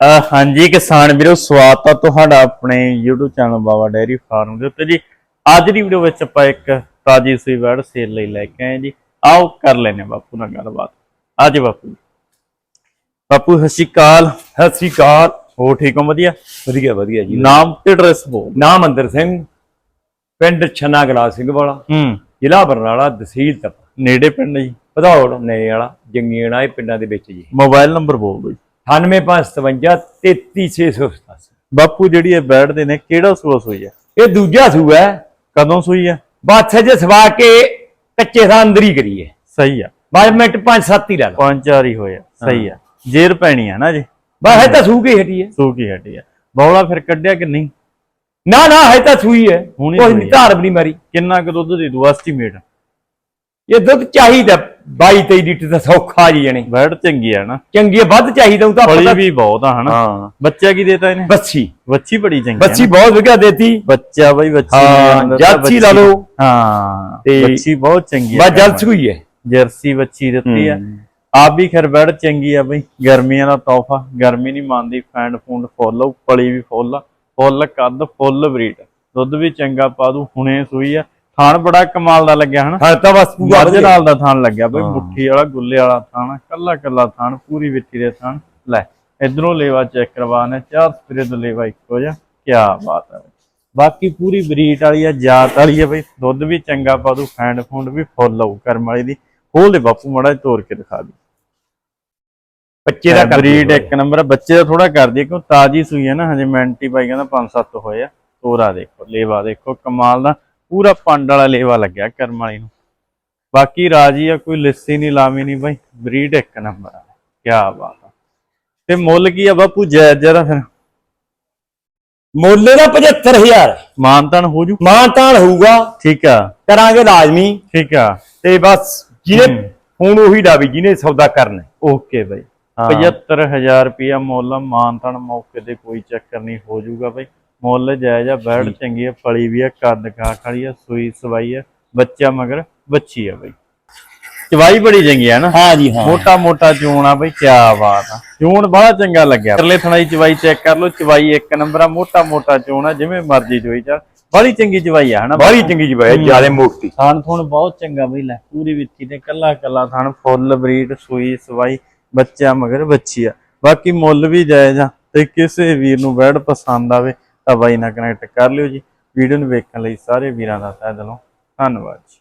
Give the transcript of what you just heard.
ਹਾਂਜੀ ਕਿਸਾਨ ਵੀਰੋ ਸਵਾਗਤ ਹੈ ਤੁਹਾਡਾ ਆਪਣੇ YouTube channel Baba dairy farm ਦੇ ਉੱਤੇ ਜੀ। ਅੱਜ ਦੀ ਵੀਡੀਓ ਵਿੱਚ ਆਪਾਂ ਇੱਕ ਤਾਜੀ ਸੂਈ ਵੜ ਸੇਲ ਲਈ ਲੈ ਕੇ ਆਏ ਜੀ। ਆਓ ਕਰ ਲੈਨੇ ਬਾਪੂ ਨਾਲ ਗੱਲਬਾਤ। ਅੱਜ ਬਾਪੂ ਬਾਪੂ ਸਤਿ ਸ਼੍ਰੀ ਅਕਾਲ। ਸਤਿ ਸ੍ਰੀ ਅਕਾਲ। ਹੋ ਠੀਕ ਹੋ? ਵਧੀਆ? ਵਧੀਆ ਵਧੀਆ ਜੀ। ਨਾਮ ਤੇ ਐਡਰੈਸ ਬੋਲ। ਨਾਮ ਅੰਦਰ ਸਿੰਘ ਪਿੰਡ ਛੰਨਾ ਗਲਾ ਸਿੰਘ ਵਾਲਾ। ਹੂੰ। ਜ਼ਿਲ੍ਹਾ ਬਰਨਾਲਾ ਤਹਿਸੀਲ ਤਪ। ਨੇੜੇ ਪਿੰਡ ਜੀ? ਵਧੌੜ ਨੇ ਵਾਲਾ ਜੰਗੀਣਾ ਇਹ ਪਿੰਡਾਂ ਦੇ ਵਿੱਚ ਜੀ। ਮੋਬਾਈਲ ਨੰਬਰ ਬੋਲ ਦਿਓ ਜੀ 9557 33687 ਬਾਪੂ ਜਿਹੜੀ ਇਹ ਬੈਠਦੇ ਨੇ ਕਿਹੜਾ ਸੂਆ ਸੂਈ ਹੈ? ਇਹ ਦੂਜਾ ਸੂਆ ਹੈ। ਕਦੋਂ ਸੂਈ ਹੈ? ਬਾਛੇ ਜੇ ਸਵਾ ਕੇ ਕੱਚੇ ਥਾਂ ਅੰਦਰ ਹੀ ਕਰੀਏ। ਸਹੀ ਆ। 5 ਮਿੰਟ 5-7 ਹੀ ਲਾ ਲਓ। ਪੰਜ ਚਾਰ ਹੀ ਹੋਇਆ ਸਹੀ ਆ। ਜੇਰ ਪੈਣੀ ਆ ਨਾ ਜੀ। ਬਸ ਇਹ ਤਾਂ ਸੂ ਕੇ ਹਟੀ ਹੈ। ਸੂ ਕੀ ਹਟੀ ਆ। ਬੌਲਾ ਫਿਰ ਕੱਢਿਆ ਕਿ ਨਹੀਂ? ਨਾ ਨਾ ਹੈ ਤਾਂ ਸੂਈ ਹੈ। ਕੋਈ ਧਾਰ ਵੀ ਨਹੀਂ ਮਾਰੀ। ਕਿੰਨਾ ਕੁ ਦੁੱਧ ਦੇ ਦੂ ਐਸਟੀਮੇਟ? ਇਹ ਦੁੱਧ ਚਾਹੀਦਾ 22-23 ਲੀਟਰ ਦਾ ਸੌਖਾ ਜੀ ਜਣੇ। ਬੈਡ ਚੰਗੀ ਆ ਨਾ। ਚੰਗੀ ਹੈ, ਵੱਧ ਚਾਹੀਦਾ ਉਹ ਤਾਂ ਫਲੀ ਵੀ ਬਹੁਤ ਆ ਹਨਾ। ਹਾਂ। ਬੱਚਾ ਕੀ ਦੇਤਾ ਇਹਨੇ? ਬੱਚੀ ਬੱਚੀ ਬੜੀ ਚੰਗੀ ਆ ਬੱਚੀ। ਬਹੁਤ ਵਧੀਆ ਦੇਤੀ। ਬੱਚਾ ਬਈ ਬੱਚੀ ਹਾਂ, ਜਾਚੀ ਲਾ ਲਓ। ਹਾਂ ਤੇ ਬੱਚੀ ਬਹੁਤ ਚੰਗੀ ਆ। ਬਸ ਜਲਦ ਸੂਈ ਹੈ। ਜਰਸੀ ਬੱਚੀ ਦਿੱਤੀ ਆ। ਆਪ ਵੀ ਖੈਰ ਬੈਡ ਚੰਗੀ ਆ ਬਈ। ਗਰਮੀਆਂ ਦਾ ਤੋਹਫਾ। ਗਰਮੀ ਨਹੀਂ ਮੰਨਦੀ ਫੈਂਡ ਫੂੰਡ ਫੁੱਲ ਆ, ਪਲੀ ਵੀ ਫੁੱਲ। ਆ, ਫੁੱਲ ਕੱਦ ਫੁੱਲ ਬਰੀਡ। ਦੁੱਧ ਵੀ ਚੰਗਾ ਪਾ ਦੂ ਹੁਣੇ ਸੂਈ ਆ। ਥਾਣ ਬੜਾ ਕਮਾਲ ਦਾ ਲੱਗਿਆ ਹਨਾ। ਹਾਂ ਤਾਂ ਬਸ ਪੂਰਾ ਮੱਝ ਨਾਲ ਦਾ ਥਾਣ ਲੱਗਿਆ ਬਈ। ਮੁੱਠੀ ਵਾਲਾ ਗੁੱਲੇ ਵਾਲਾ ਥਾਣ ਕੱਲਾ ਕੱਲਾ ਥਾਣ ਪੂਰੀ ਵਿੱਥੀ ਦੇ ਥਾਣ। ਲੈ ਇਧਰੋਂ ਲੇਵਾ ਚੈੱਕ ਕਰਵਾਣੇ ਚਾਰ ਸਪਰੇ ਤੋਂ ਲੇਵਾ ਇੱਕੋ ਜਿਹਾ। ਕੀ ਬਾਤ ਹੈ ਬਾਕੀ ਪੂਰੀ ਬਰੀਡ ਵਾਲੀ ਆ ਜਾਤ ਵਾਲੀ ਆ ਬਈ। ਦੁੱਧ ਵੀ ਚੰਗਾ ਪਾ ਦੂ ਫੈਂਡ ਫੂੰਡ ਵੀ ਫੁੱਲ ਆਊ ਕਰਮ ਵਾਲੀ ਦੀ। ਖੋਲ ਦੇ ਬਾਪੂ ਮੜਾ ਤੋੜ ਕੇ ਦਿਖਾ ਦੀ। ਬੱਚੇ ਦਾ ਬਰੀਡ ਇੱਕ ਨੰਬਰ ਬੱਚੇ ਦਾ ਥੋੜਾ ਕਰ ਦਈਏ ਕਿਉਂ ਤਾਜੀ ਸੂਈ ਹੈ ਨਾ ਹਜੇ ਮੈਂਟੀ ਪਾਈ ਕਹਿੰਦਾ 5-7 ਹੋਏ ਆ ਤੋਰਾ ਦੇਖੋ ਲੇਵਾ ਦੇਖੋ ਕਮਾਲ ਦਾ। ਪੂਰਾ ਪੰਡ ਵਾਲਾ ਲੇਵਾ ਲੱਗਿਆ ਕਰਮ ਵਾਲੀ ਨੂੰ। ਬਾਕੀ ਰਾਜੀ ਆ ਕੋਈ ਲਿੱਸੀ ਨਹੀਂ ਲਾਵੀ ਨਹੀਂ ਬਾਈ ਬਰੀਡ ਇੱਕ ਨੰਬਰ ਆ। ਕੀ ਬਾਤ ਆ। ਤੇ ਮੁੱਲ ਕੀ ਆ ਬਾਪੂ ਜੈ ਜਰਾ ਫਿਰ। ਮੁੱਲ ਦਾ 75000 ਮਾਨਤਨ ਹੋ ਜੂ? ਮਾਨਤਾਨ ਹੋਊਗਾ। ਠੀਕ ਆ। ਕਰਾਂਗੇ ਲਾਜ਼ਮੀ। ਠੀਕ ਆ। ਤੇ ਬਸ ਜਿਹਨੇ ਹੁਣ ਉਹੀ ਦਾ ਵੀ ਜਿਹਨੇ ਸੌਦਾ ਕਰਨਾ। Okay bye. ਹਾਂ। 75000 ਰੁਪਿਆ ਮੁੱਲ ਮਾਨਤਨ ਮੌਕੇ ਤੇ ਕੋਈ ਚੱਕਰ ਨਹੀਂ ਹੋ ਜਾਊਗਾ ਬਾਈ। ਮੁੱਲ ਜਾਇਜ਼ ਆ ਬੈੜ ਚੰਗੀ ਆ ਫਲੀ ਵੀ ਆ ਕੱਦ ਕਾਠ ਵਾਲੀ ਆ ਸੂਈ ਸਵਾਈ ਆ ਬੱਚਾ ਮਗਰ ਬੱਚੀ ਆ ਬਾਈ। ਚਵਾਈ ਬੜੀ ਚੰਗੀ ਆ ਨਾ। ਹਾਂ ਜੀ ਹਾਂ। ਮੋਟਾ ਮੋਟਾ ਚੂਣ ਆ ਬਈ ਕੀ ਬਾਤ ਆ। ਚੂਣ ਬੜਾ ਚੰਗਾ ਲੱਗਿਆ। ਪਰਲੇ ਥਣਾਈ ਚਵਾਈ ਚੈੱਕ ਕਰ ਲਓ ਚਵਾਈ ਇੱਕ ਨੰਬਰ ਆ ਮੋਟਾ ਮੋਟਾ ਚੂਣ ਆ ਜਿਵੇਂ ਮਰਜ਼ੀ ਚੋਈ ਚੱਲ ਬੜੀ ਚੰਗੀ ਚਵਾਈ ਆ ਹਨਾ ਬੜੀ ਚੰਗੀ ਜੀ ਬਾਈ ਜਿਆਦੇ ਮੋਟੀ। ਥਾਣ ਥੁਣ ਬਹੁਤ ਚੰਗਾ ਬਈ ਲੈ ਪੂਰੀ ਵਿੱਥੀ ਤੇ ਕੱਲਾ ਕੱਲਾ ਥਾਣ ਫੁੱਲ ਬਰੀਡ ਸੂਈ ਸਵਾਈ ਬੱਚਾ ਮਗਰ ਬੱਚੀ ਆ। ਬਾਕੀ ਮੁੱਲ ਵੀ ਜਾਇਜ਼ ਆ ਤੇ ਕਿਸੇ ਵੀਰ ਨੂੰ ਬੈਡ ਪਸੰਦ ਆਵੇ ਤਾਂ ਬਾਈ ਨਾਲ ਕਨੈਕਟ ਕਰ ਲਿਓ ਜੀ। ਵੀਡੀਓ ਨੂੰ ਵੇਖਣ ਲਈ ਸਾਰੇ ਵੀਰਾਂ ਦਾ ਤਹਿ ਦਿਲੋਂ ਧੰਨਵਾਦ ਜੀ।